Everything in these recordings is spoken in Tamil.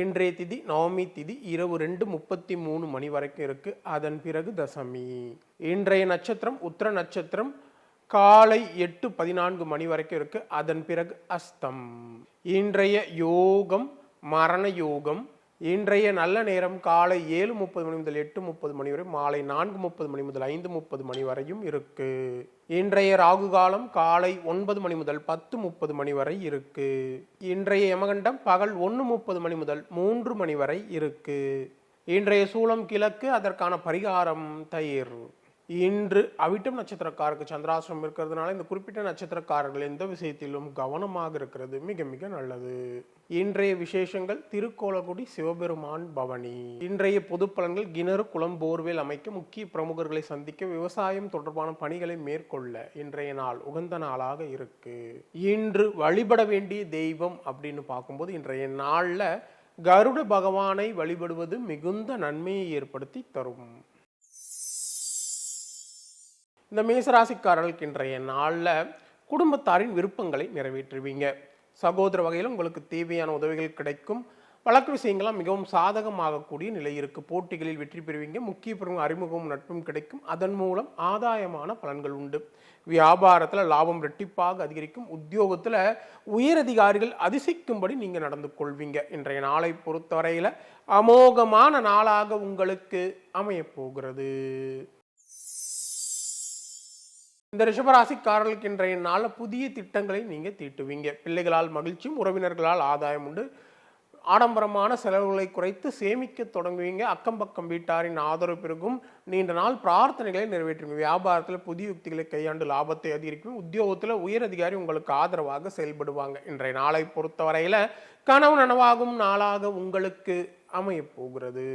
இன்றைய திதி நவமி திதி இரவு ரெண்டு முப்பத்தி மூணு மணி வரைக்கும் இருக்கு. அதன் பிறகு தசமி. இன்றைய நட்சத்திரம் உத்திர நட்சத்திரம் காலை எட்டு பதினான்கு மணி வரைக்கும் இருக்கு. அதன் பிறகு அஸ்தம். இன்றைய யோகம் மரண யோகம் இன்றைய நல்ல நேரம் காலை ஏழு முப்பது மணி முதல் எட்டு முப்பது மணி வரை மாலை நான்கு முப்பது மணி முதல் ஐந்து முப்பது மணி வரையும் இருக்கு. இன்றைய ராகு காலம் காலை ஒன்பது மணி முதல் பத்து முப்பது மணி வரை இருக்கு. இன்றைய யமகண்டம் பகல் ஒன்று முப்பது மணி முதல் மூன்று மணி வரை இருக்கு. இன்றைய சூளம் கிழக்கு அதற்கான பரிகாரம் தயிர். இன்று அவிட்டம் நட்சத்திரக்காரருக்கு சந்திராசிரம் இருக்கிறதுனால இந்த குறிப்பிட்ட நட்சத்திரக்காரர்கள் எந்த விஷயத்திலும் கவனமாக இருக்கிறது மிக மிக நல்லது. இன்றைய விசேஷங்கள் திருக்கோலகுடி சிவபெருமான் பவனி. இன்றைய பொது பலன்கள் கிணறு குளம் போர்வேல் அமைக்க முக்கிய பிரமுகர்களை சந்திக்க விவசாயம் தொடர்பான பணிகளை மேற்கொள்ள இன்றைய நாள் உகந்த நாளாக இருக்கு. இன்று வழிபட வேண்டிய தெய்வம் அப்படின்னு பார்க்கும்போது இன்றைய நாளில் கருட பகவானை வழிபடுவது மிகுந்த நன்மையை ஏற்படுத்தி தரும். இந்த மேசராசிக்காரர்களுக்கு இன்றைய நாளில் குடும்பத்தாரின் விருப்பங்களை நிறைவேற்றுவீங்க. சகோதர வகையில் உங்களுக்கு தேவையான உதவிகள் கிடைக்கும். வழக்கு விஷயங்கள்லாம் மிகவும் சாதகமாகக்கூடிய நிலை இருக்குது போட்டிகளில் வெற்றி பெறுவீங்க. முக்கிய பெரும் அறிமுகமும் நட்பும் கிடைக்கும். அதன் மூலம் ஆதாயமான பலன்கள் உண்டு. வியாபாரத்தில் லாபம் ரெட்டிப்பாக அதிகரிக்கும். உத்தியோகத்தில் உயரதிகாரிகள் அதிசயிக்கும்படி நீங்கள் நடந்து கொள்வீங்க. இன்றைய நாளை பொறுத்தவரையில் அமோகமான நாளாக உங்களுக்கு அமையப் போகிறது. இந்த ரிஷபராசிக்காரர்களுக்கு இன்றைய நாளில் புதிய திட்டங்களை நீங்கள் தீட்டுவீங்க. பிள்ளைகளால் மகிழ்ச்சியும் உறவினர்களால் ஆதாயம் உண்டு. ஆடம்பரமான செலவுகளை குறைத்து சேமிக்க தொடங்குவீங்க. அக்கம் பக்கம் வீட்டாரின் ஆதரவு பெருகும். நீண்ட நாள் பிரார்த்தனைகளை நிறைவேற்றுங்க வியாபாரத்தில் புதிய யுக்திகளை கையாண்டு லாபத்தை அதிகரிக்கும். உத்தியோகத்தில் உயர் அதிகாரி உங்களுக்கு ஆதரவாக செயல்படுவாங்க. இன்றைய நாளை பொறுத்தவரையில் கனவு நனவாகும் நாளாக உங்களுக்கு அமையப் போகிறது.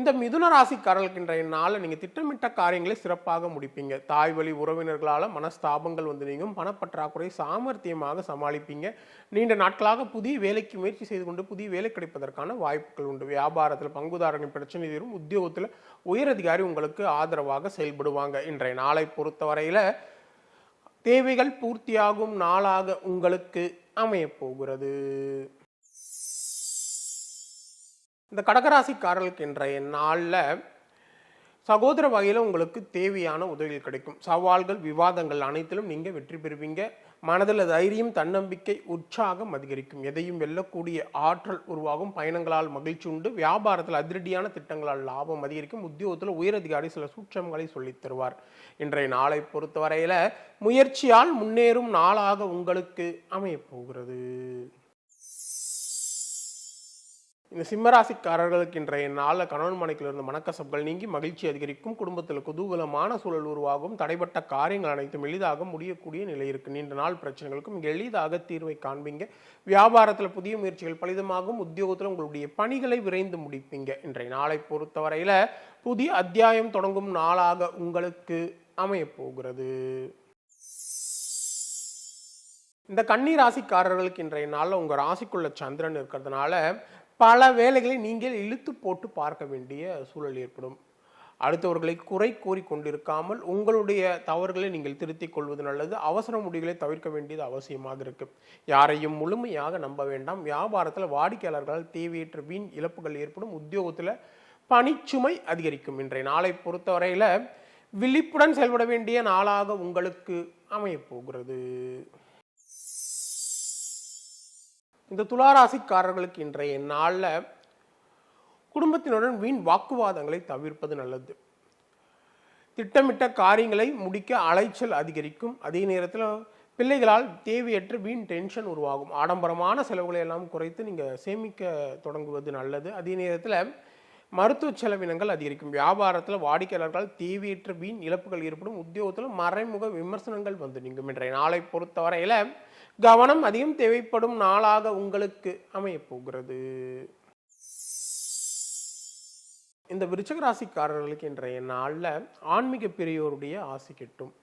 இந்த மிதுன ராசிக்காரர்களுக்கு இன்றைய நாளில் நீங்கள் திட்டமிட்ட காரியங்களை சிறப்பாக முடிப்பீங்க. தாய் வழி உறவினர்களால் மனஸ்தாபங்கள் வந்து நீங்கும் பணப்பற்றாக்குறை சாமர்த்தியமாக சமாளிப்பீங்க. நீண்ட நாட்களாக புதிய வேலைக்கு முயற்சி செய்து கொண்டு புதிய வேலை கிடைப்பதற்கான வாய்ப்புகள் உண்டு. வியாபாரத்தில் பங்குதாரர்களின் பிரச்சனை தீரும் உத்தியோகத்தில் உயரதிகாரி உங்களுக்கு ஆதரவாக செயல்படுவாங்க. இன்றைய நாளை பொறுத்தவரையில் தேவைகள் பூர்த்தியாகும் நாளாக உங்களுக்கு அமையப்போகிறது இந்த கடகராசிக்காரர்களுக்கு இன்றைய நாளில் சகோதர வகையில் உங்களுக்கு தேவையான உதவிகள் கிடைக்கும். சவால்கள் விவாதங்கள் அனைத்திலும் நீங்கள் வெற்றி பெறுவீங்க. மனதில் தைரியம் தன்னம்பிக்கை உற்சாகம் அதிகரிக்கும். எதையும் வெல்லக்கூடிய ஆற்றல் உருவாகும். பயணங்களால் மகிழ்ச்சி உண்டு. வியாபாரத்தில் அதிரடியான திட்டங்களால் லாபம் அதிகரிக்கும். உத்தியோகத்தில் உயரதிகாரி சில சூட்சங்களை சொல்லித் தருவார். இன்றைய நாளை பொறுத்தவரையில் முயற்சியால் முன்னேறும் நாளாக உங்களுக்கு அமையப்போகிறது இந்த சிம்மராசிக்காரர்களுக்கு இன்றைய நாளில் கணவன் மனைக்கில் இருந்த மனக்கசப்புகள் நீங்கி மகிழ்ச்சி அதிகரிக்கும். குடும்பத்தில் குதூகலமான சூழல் உருவாகும். தடைப்பட்ட காரியங்கள் அனைத்தும் எளிதாக முடியக்கூடிய நிலை இருக்கு. நீண்ட நாள் பிரச்சனைகளுக்கும் இங்கே எளிதாக தீர்வை காண்பீங்க. வியாபாரத்தில் புதிய முயற்சிகள் பலிதமாகும். உத்தியோகத்தில் உங்களுடைய பணிகளை விரைந்து முடிப்பீங்க. இன்றைய நாளை பொறுத்தவரையில் புதிய அத்தியாயம் தொடங்கும் நாளாக உங்களுக்கு அமையப்போகிறது இந்த கன்னி ராசிக்காரர்களுக்கு இன்றைய நாளில் உங்கள் ராசிக்குள்ள சந்திரன் இருக்கிறதுனால பல வேலைகளை நீங்கள் இழுத்து போட்டு பார்க்க வேண்டிய சூழல் ஏற்படும். அடுத்தவர்களை குறை கூறி கொண்டிருக்காமல் உங்களுடைய தவறுகளை நீங்கள் திருத்திக் கொள்வது நல்லது. அவசர முடிவுகளை தவிர்க்க வேண்டியது அவசியமாக இருக்கு. யாரையும் முழுமையாக நம்ப வேண்டாம். வியாபாரத்தில் வாடிக்கையாளர்களால் தேவையற்ற வீண் இழப்புகள் ஏற்படும். உத்தியோகத்தில் பணிச்சுமை அதிகரிக்கும். இன்றைய நாளை பொறுத்தவரையில் விழிப்புடன் செயல்பட வேண்டிய நாளாக உங்களுக்கு அமையப்போகிறது இந்த துளாராசிக்காரர்களுக்கு இன்றைய நாளில் குடும்பத்தினுடன் வீண் வாக்குவாதங்களை தவிர்ப்பது நல்லது. திட்டமிட்ட காரியங்களை முடிக்க அலைச்சல் அதிகரிக்கும். அதே நேரத்தில் பிள்ளைகளால் தேவையற்ற வீண் டென்ஷன் உருவாகும். ஆடம்பரமான செலவுகளை எல்லாம் குறைத்து நீங்கள் சேமிக்க தொடங்குவது நல்லது. அதே நேரத்தில் மருத்துவ செலவினங்கள் அதிகரிக்கும். வியாபாரத்தில் வாடிக்கையாளர்களால் தேவையற்ற வீண் இழப்புகள் ஏற்படும். உத்தியோகத்தில் மறைமுக விமர்சனங்கள் வந்து நீங்கும். இன்றைய நாளை பொறுத்தவரையில் கவனம் அதிகம் தேவைப்படும் நாளாக உங்களுக்கு அமையப் போகிறது இந்த விருச்சகராசிக்காரர்களுக்கு இன்றைய நாளில் ஆன்மீக பெரியோருடைய ஆசை கிட்டும்.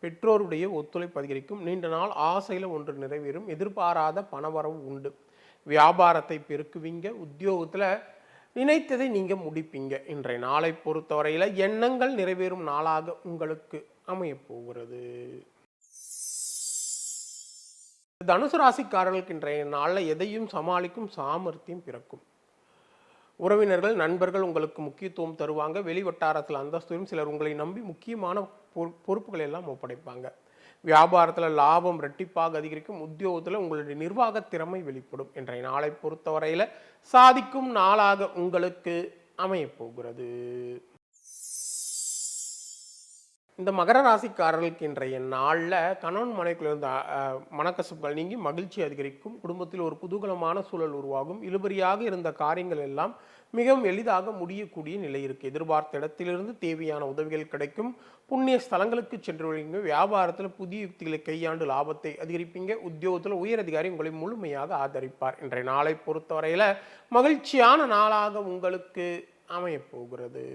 பெற்றோருடைய ஒத்துழைப்பு அதிகரிக்கும். நீண்ட நாள் ஆசையில் ஒன்று நிறைவேறும். எதிர்பாராத பணவரவு உண்டு. வியாபாரத்தை பெருக்குவீங்க. உத்தியோகத்தில் நினைத்ததை நீங்கள் முடிப்பீங்க. இன்றைய நாளை பொறுத்தவரையில் எண்ணங்கள் நிறைவேறும் நாளாக உங்களுக்கு அமையப்போகிறது. தனுசு ராசிக்காரர்களுக்கு இன்றைய நாளில் எதையும் சமாளிக்கும் சாமர்த்தியம் பிறக்கும். உறவினர்கள் நண்பர்கள் உங்களுக்கு முக்கியத்துவம் தருவாங்க. வெளி வட்டாரத்தில் அந்தஸ்தையும் சிலர் உங்களை நம்பி முக்கியமான பொறு- பொறுப்புகளை எல்லாம் ஒப்படைப்பாங்க. வியாபாரத்தில் லாபம் ரெட்டிப்பாக அதிகரிக்கும். உத்தியோகத்தில் உங்களுடைய நிர்வாக திறமை வெளிப்படும். இன்றைய நாளை பொறுத்தவரையில் சாதிக்கும் நாளாக உங்களுக்கு அமையப் போகிறது. இந்த மகர ராசிக்காரர்களுக்கு இன்றைய நாளில் கணவன் மனைக்குள்ள இருந்த மனக்கசப்புகள் நீங்கி மகிழ்ச்சி அதிகரிக்கும். குடும்பத்தில் ஒரு குதூகலமான சூழல் உருவாகும். இழுபறியாக இருந்த காரியங்கள் எல்லாம் மிகவும் எளிதாக முடியக்கூடிய நிலை இருக்கு. எதிர்பார்த்த இடத்திலிருந்து தேவையான உதவிகள் கிடைக்கும். புண்ணிய ஸ்தலங்களுக்கு சென்று வருவீங்க வியாபாரத்தில் புதிய யுக்திகளை கையாண்டு லாபத்தை அதிகரிப்பீங்க. உத்தியோகத்தில் உயர் அதிகாரி உங்களை முழுமையாக ஆதரிப்பார். இன்றைய நாளை பொறுத்தவரையில மகிழ்ச்சியான நாளாக உங்களுக்கு அமையப் போகிறது.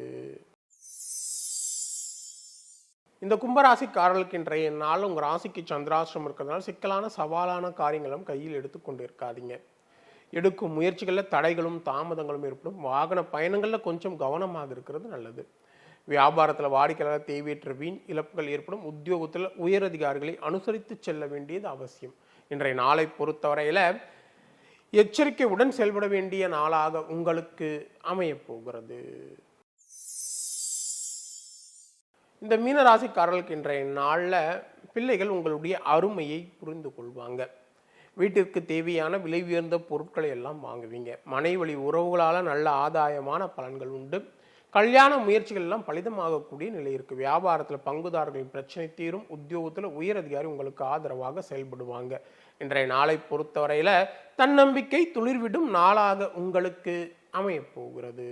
இந்த கும்பராசிக்காரர்களுக்கு இன்றைய நாள் உங்கள் ராசிக்கு சந்திராசிரம் இருக்கிறதுனால சிக்கலான சவாலான காரியங்களும் கையில் எடுத்துக்கொண்டு இருக்காதீங்க எடுக்கும் முயற்சிகளில் தடைகளும் தாமதங்களும் ஏற்படும். வாகன பயணங்களில் கொஞ்சம் கவனமாக இருக்கிறது நல்லது. வியாபாரத்தில் வாடிக்கையாளர் தேவையற்ற வீண் இழப்புகள் ஏற்படும். உத்தியோகத்தில் உயரதிகாரிகளை அனுசரித்து செல்ல வேண்டியது அவசியம். இன்றைய நாளை பொறுத்தவரையில் எச்சரிக்கையுடன் செயல்பட வேண்டிய நாளாக உங்களுக்கு அமையப் போகிறது. இந்த மீனராசிக்காரர்களுக்கு இன்றைய நாளில் பிள்ளைகள் உங்களுடைய அருமையை புரிந்து கொள்வாங்க. வீட்டிற்கு தேவையான விலை உயர்ந்த பொருட்களை எல்லாம் வாங்குவீங்க. மனைவழி உறவுகளால் நல்ல ஆதாயமான பலன்கள் உண்டு. கல்யாண முயற்சிகள் எல்லாம் பலிதமாகக்கூடிய நிலை இருக்குது வியாபாரத்தில் பங்குதாரர்களின் பிரச்சனை தீரும். உத்தியோகத்தில் உயர் அதிகாரி உங்களுக்கு ஆதரவாக செயல்படுவாங்க. இன்றைய நாளை பொறுத்தவரையில் தன்னம்பிக்கை துளிர்விடும் நாளாக உங்களுக்கு அமையப் போகிறது.